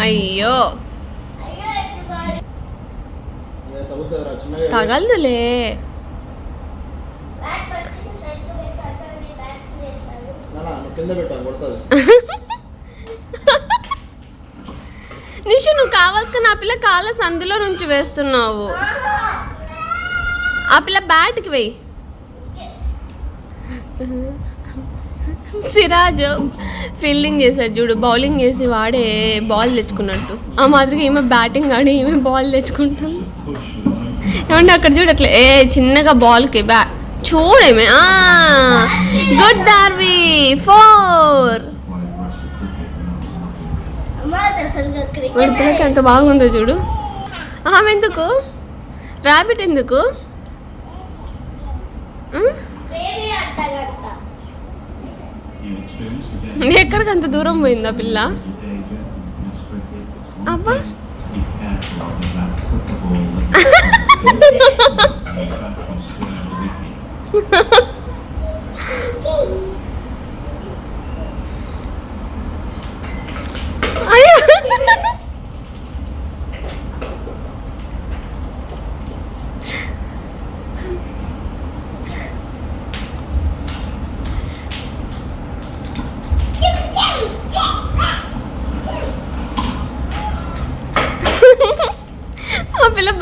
అయ్యో. తగలదులే. నిషు నువ్వు కావాల్సిన ఆ పిల్ల కాళ్ళ సందులో నుంచి వేస్తున్నావు. ఆ పిల్ల బ్యాట్కి వెయ్యి సిరాజ్ ఫీల్డింగ్ చేశాడు చూడు బౌలింగ్ చేసి వాడే బాల్ తెచ్చుకున్నట్టు. ఆ మాదిరిగా ఈమె బ్యాటింగ్ ఆడి ఈమె బాల్ తెచ్చుకుంటాం. ఏమంటే అక్కడ చూడు అట్లా ఏ చిన్నగా బాల్కి బ్యా చూడేమే గుడ్ డార్వి ఫోర్ పిల్లకి ఎంత బాగుందో చూడు. ఆమె ఎందుకు? ర్యాబిట్ ఎందుకు? ఎక్కడికి అంత దూరం పోయిందా పిల్ల అబ్బా Ha ha ha!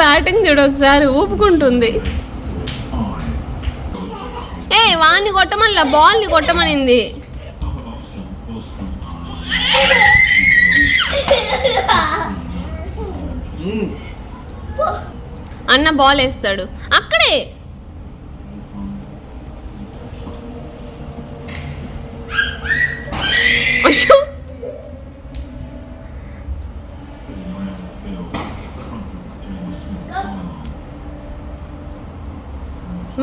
బ్యాటింగ్ చూడు ఒకసారి ఊపుకుంటుంది. ఏ వాణ్ణి కొట్టమల్లా బాల్ని కొట్టమనింది. అన్న బాల్ వేస్తాడు. అక్కడే. అయ్యో.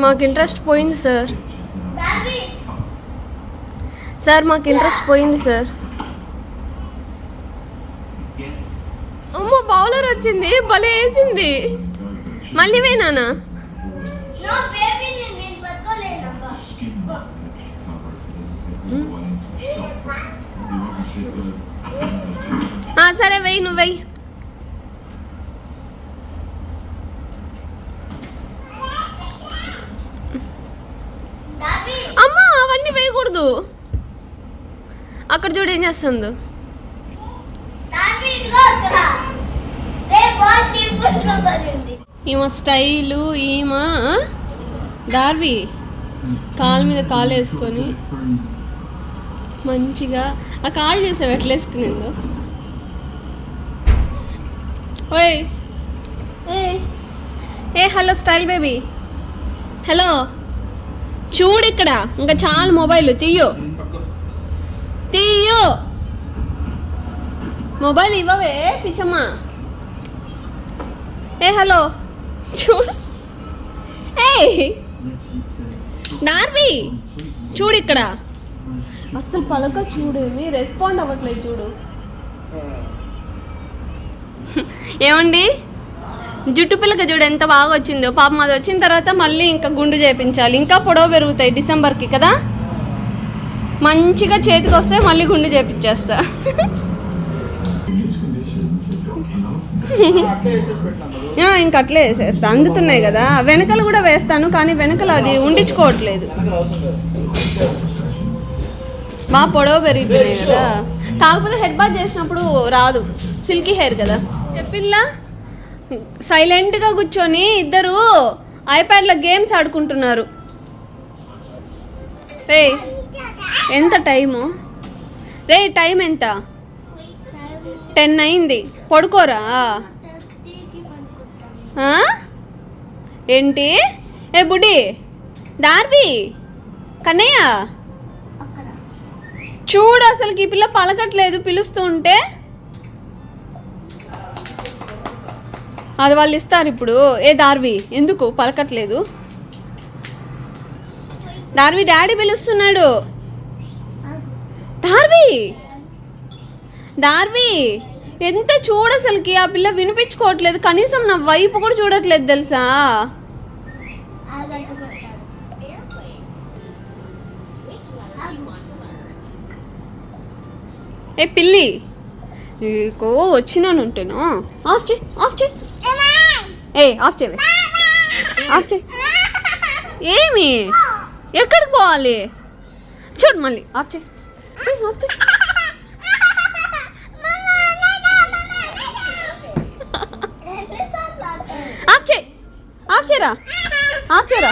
మాకు ఇంట్రెస్ట్ పోయింది సార్. సార్ మాకు ఇంట్రెస్ట్ పోయింది సార్. అమ్మో బౌలర్ వచ్చింది. భలే వేసింది. మళ్ళీ వేనానా ఆ, సరే వెయ్యి నువ్వు వెయ్యి అమ్మా అవన్నీ అక్కడ చూడు ఏం చేస్తుందో ఈమె స్టైలు ఈమె డార్వి కాలు మీద కాలు వేసుకొని మంచిగా ఆ కాలు చూసావు ఎట్లా వేసుకునిందో? ఓయ్. ఏ హలో స్టైల్ బేబీ. హలో. చూడు ఇక్కడ ఇంకా చాలు మొబైల్ తీయు. తీయు. మొబైల్ ఇవ్వవే పిచ్చమ్మా. ఏ హలో. చూడు. ఏ నార్వి చూడు ఇక్కడ. అసలు పలక చూడేమి రెస్పాండ్ అవ్వట్లేదు చూడు. ఏమండి? జుట్టు పిల్లక చూడు ఎంత బాగా వచ్చిందో. పాపం అది వచ్చిన తర్వాత మళ్ళీ ఇంకా గుండు చేపించాలి. ఇంకా పొడవు పెరుగుతాయి డిసెంబర్కి కదా? మంచిగా చేతికి వస్తే మళ్ళీ గుండు చేపించేస్తా. ఇంకా అట్లే వేసేస్తా. అందుతున్నాయి కదా. వెనకలు కూడా వేస్తాను కానీ వెనకలు అది ఉండించుకోవట్లేదు బాగా పొడవు పెరిగిపోయినాయి కదా. కాకపోతే హెడ్ బాత్ చేసినప్పుడు రాదు. సిల్కీ హెయిర్ కదా. పిల్ల? సైలెంట్గా కూర్చొని ఇద్దరు ఐప్యాడ్లో గేమ్స్ ఆడుకుంటున్నారు. రే ఎంత టైము? రే టైం ఎంత? టెన్ అయింది. పడుకోరా? ఏంటి? ఏ బుడి డార్బీ కన్నయ్య? చూడు అసలుకి ఈ పిల్ల పలకట్లేదు పిలుస్తూ ఉంటే అది వాళ్ళు ఇస్తారు ఇప్పుడు. ఏ దార్వి ఎందుకు? పలకట్లేదు. దార్వి డాడీ పిలుస్తున్నాడు. దార్వి! దార్వి! ఎంత చూడసలికి అసలుకి ఆ పిల్ల వినిపించుకోవట్లేదు. కనీసం నా వైపు కూడా చూడట్లేదు తెలుసా? ఏ పిల్లి నీకు వచ్చినానంటేను ఆఫ్ చే ఆఫ్ చే ఏ ఆఫ్ చేయవే ఆఫ్ చేయి. ఏమి? ఎక్కడికి పోవాలి? చూడు మళ్ళీ. ఆఫ్ చేయి. చేయి, ఆఫ్ చేయి. ఆఫ్ చేయి. ఆఫ్ చేయరా ఆఫ్ చేయరా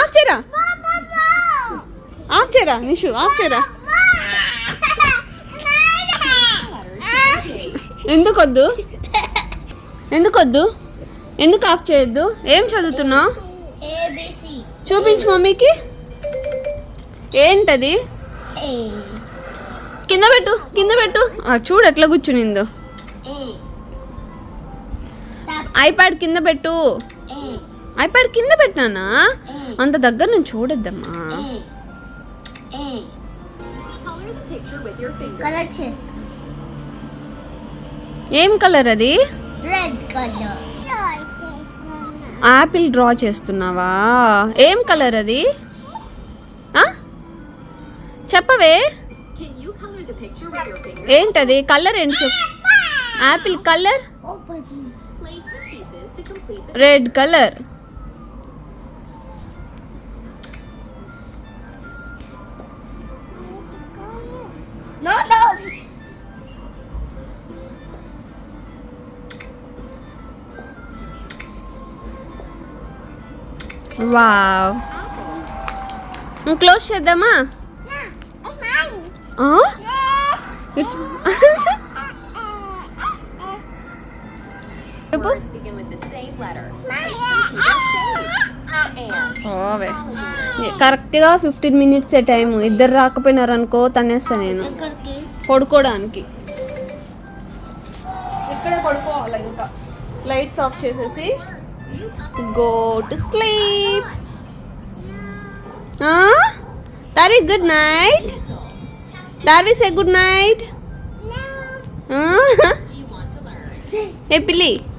ఆఫ్ చేయరా ఆఫ్ చేయరా నిషు. ఆఫ్ చేయరా ఎందుకు ఎందుకు వద్దు ఎందుకు ఆఫ్ చేయొద్దు? ఏం చదువుతున్నావు? ఏబిసి చూపించు మమ్మీకి. ఏంటది? ఏ కింద పెట్టు కింద పెట్టు. చూడు ఎట్లా కూర్చునిందో. ఐప్యాడ్ కింద పెట్టు. ఏ ఐప్యాడ్ కింద పెట్టినానా ఏ అంత దగ్గర నుంచి చూడొద్దమ్మా. ఏం కలర్ అది? ఆపిల్ డ్రా చేస్తున్నావా? ఏం కలర్ అది? చెప్పవే. ఏంటది? కలర్ ఏంటి? Apple colour red colour wow. Close చేద్దామా? ఇట్స్ కరెక్ట్గా ఫిఫ్టీన్ మినిట్స్ ఏ టైం ఇద్దరు రాకపోయినారు అనుకో తనేస్తా నేను. పడుకోవడానికి ఇక్కడే పడుకోవాలి ఇంకా? లైట్స్ ఆఫ్ చేసేసి. Go to sleep. Huh? Tari, good night. Daddy, say good night. Huh? hey, Billy.